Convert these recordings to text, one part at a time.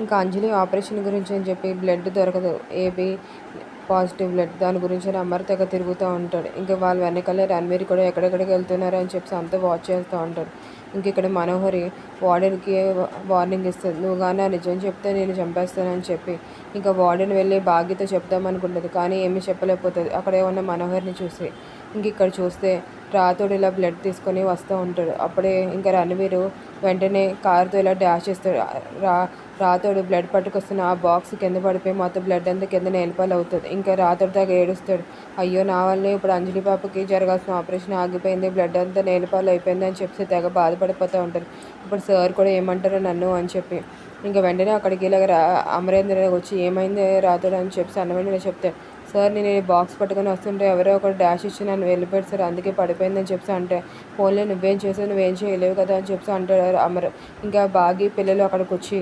ఇంకా అంజలి ఆపరేషన్ గురించి అని చెప్పి బ్లడ్ దొరకదు. ఏబీ పాజిటివ్ బ్లడ్ దాని గురించి అని అమర్ తెగ తిరుగుతూ ఉంటాడు. ఇంకా వాళ్ళు వెనకాలే రణవీర్ కూడా ఎక్కడెక్కడికి వెళ్తున్నారు అని చెప్పి అంతా వాచ్ చేస్తూ ఉంటాడు. ఇంక ఇక్కడ మనోహరి వార్డెన్కి వార్నింగ్ ఇస్తుంది. నువ్వు కానీ నిజం చెప్తే నేను చంపేస్తానని చెప్పి ఇంకా వార్డెన్ వెళ్ళి బాధ్యత చెప్దామనుకుంటుంది. కానీ ఏమీ చెప్పలేకపోతుంది. అక్కడే ఉన్న మనోహరిని చూసి ఇంక ఇక్కడ చూస్తే రాతోడు ఇలా బ్లడ్ తీసుకొని వస్తూ ఉంటాడు. అప్పుడే ఇంకా రణవీరు వెంటనే కారుతో ఇలా డాష్ చేస్తాడు రా రాతోడు బ్లడ్ పట్టుకొస్తున్న ఆ బాక్స్ కింద పడిపోయి మొత్తం బ్లడ్ అంతా కింద నేలపాలు అవుతుంది. ఇంకా రాతోడు దాకా ఏడుస్తాడు. అయ్యో నా వల్లే ఇప్పుడు అంజలి పాపకి జరగాల్సిన ఆపరేషన్ ఆగిపోయింది. బ్లడ్ అంతా నేలపాలు అయిపోయింది అని చెప్పి తెగ బాధపడిపోతూ ఉంటారు ఇప్పుడు సార్ కూడా ఏమంటారు నన్ను అని చెప్పి. ఇంకా వెంటనే అక్కడికి ఇలాగ రా అమరేంద్ర వచ్చి ఏమైంది రాతోడు? అని చెప్పి అన్న వెంటనే చెప్తాడు. సార్ నేను ఈ బాక్స్ పట్టుకొని వస్తుంటే ఎవరో ఒకరు డాష్ ఇచ్చి నన్ను వెళ్ళిపోయాడు సార్ అందుకే పడిపోయిందని చెప్పి అంటే ఫోన్లో నువ్వేం చేసావు నువ్వేం చేయలేవు కదా అని చెప్పి అంటాడు అమర్ ఇంకా బాగి పిల్లలు అక్కడికి వచ్చి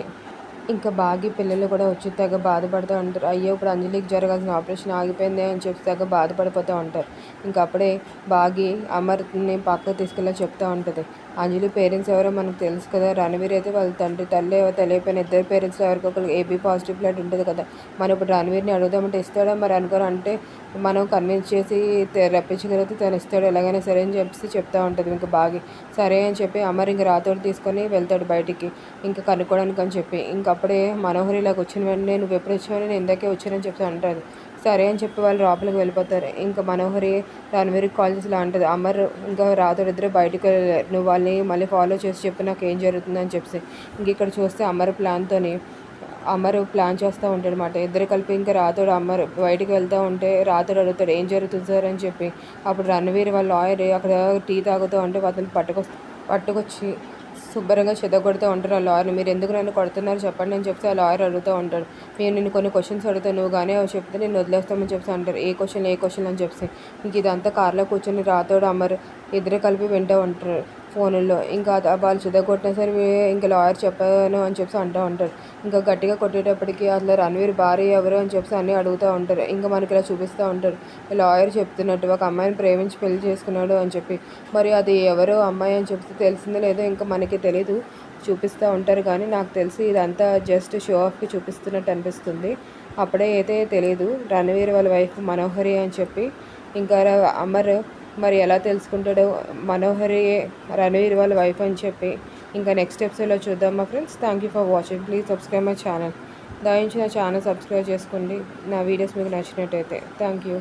ఇంకా బాగి పిల్లలు కూడా వచ్చి తెగ బాధపడుతూ ఉంటారు. అయ్యో ఇప్పుడు అంజలికి జరగాల్సిన ఆపరేషన్ ఆగిపోయింది అని చెప్పి తెగ బాధపడిపోతూ ఉంటారు. ఇంకా అప్పుడే బాగి అమర్ని పక్కకు తీసుకెళ్ళి చెప్తూ ఉంటుంది. అంజలి పేరెంట్స్ ఎవరో మనకు తెలుసు కదా రణవీర్ అయితే వాళ్ళ తండ్రి తల్లి తెలియపోయిన ఇద్దరు పేరెంట్స్ ఎవరికి ఒకరు ఏబీ పాజిటివ్ బ్లడ్ ఉంటుంది కదా. మనం ఇప్పుడు రణవీర్ని అడుగుదామంటే ఇస్తాడా మరి అనుకోరు? అంటే మనం కన్విన్స్ చేసి రప్పించగలిగితే తను ఇస్తాడు ఎలాగైనా సరే అని చెప్పేసి చెప్తూ ఉంటుంది ఇంకా బాగి. సరే అని చెప్పి అమర్ ఇంక రాతోడు తీసుకొని వెళ్తాడు బయటికి. ఇంకా కనుక్కోవడానికి అని చెప్పి. ఇంకా అప్పుడే మనోహరి ఇలాగ వచ్చిన వెంటనే నువ్వు ఎప్పుడు వచ్చావని నేను ఇందాకే వచ్చానని చెప్పి అంటారు సరే అని చెప్పి వాళ్ళు లోపలికి వెళ్ళిపోతారు. ఇంకా మనోహరి రణవీర్కి కాల్ చేసి ఇలా అంటుంది అమర్ ఇంకా రాతోడు ఇద్దరు బయటకు నువ్వు వాళ్ళని మళ్ళీ ఫాలో చేసి చెప్పి నాకు ఏం జరుగుతుందని చెప్పి ఇంక ఇక్కడ చూస్తే అమర్ ప్లాన్తోని అమర్ ప్లాన్ చేస్తూ ఉంటాడు అనమాట ఇద్దరు కలిపి ఇంకా రాతోడు అమర్ బయటికి వెళ్తూ ఉంటే రాతోడు అడుగుతాడు ఏం జరుగుతుంది సార్? అని చెప్పి. అప్పుడు రణవీర్ వాళ్ళ లాయర్ అక్కడ టీ తాగుతూ ఉంటే అతను పట్టుకొ పట్టుకొచ్చి శుభ్రంగా చెదగొడుతూ ఉంటారు. ఆ లాయర్ని మీరు ఎందుకు నన్ను కొడుతున్నారు? చెప్పండి. అని చెప్తే ఆ లాయర్ అడుగుతూ ఉంటాడు. నేను నిన్ను కొన్ని క్వశ్చన్స్ అడుగుతాను నువ్వు కానీ అవి చెప్తే నేను వదిలేస్తామని చెప్తా అంటారు. ఏ క్వశ్చన్ ఏ క్వశ్చన్ అని చెప్తే. ఇంక ఇదంతా కార్లో కూర్చొని రాతోడు అమ్మరు ఇద్దరు కలిపి వింటూ ఉంటారు. ఫోన్లో ఇంకా వాళ్ళు చిదగొట్టినా సరే ఇంకా లాయర్ చెప్పాను అని చెప్పి అంటూ ఉంటారు. ఇంకా గట్టిగా కొట్టేటప్పటికి అసలు రణవీర్ భార్య ఎవరు అని చెప్పి అన్నీ అడుగుతూ ఉంటారు. ఇంకా మనకి ఇలా చూపిస్తూ ఉంటారు. లాయర్ చెప్తున్నట్టు ఒక అమ్మాయిని ప్రేమించి పెళ్ళి చేసుకున్నాడు అని చెప్పి. మరి అది ఎవరు అమ్మాయి అని చెప్తే తెలిసిందో లేదో ఇంకా మనకి తెలీదు. చూపిస్తూ ఉంటారు కానీ నాకు తెలిసి ఇదంతా జస్ట్ షో ఆఫ్కి చూపిస్తున్నట్టు అనిపిస్తుంది. అప్పుడే అయితే తెలియదు రణవీర్ వాళ్ళ వైఫ్ మనోహరి అని చెప్పి. ఇంకా అమర్ మరి ఎలా తెలుసుకుంటాడో మనోహరి రణవీర్ వాళ్ళ వైఫ్ అని చెప్పి. ఇంకా నెక్స్ట్ ఎపిసోడ్లో చూద్దాం మా friends thank you for watching please subscribe my channel దయించి నా ఛానల్ సబ్స్క్రైబ్ చేసుకోండి. నా వీడియోస్ మీకు నచ్చినట్టయితే. Thank you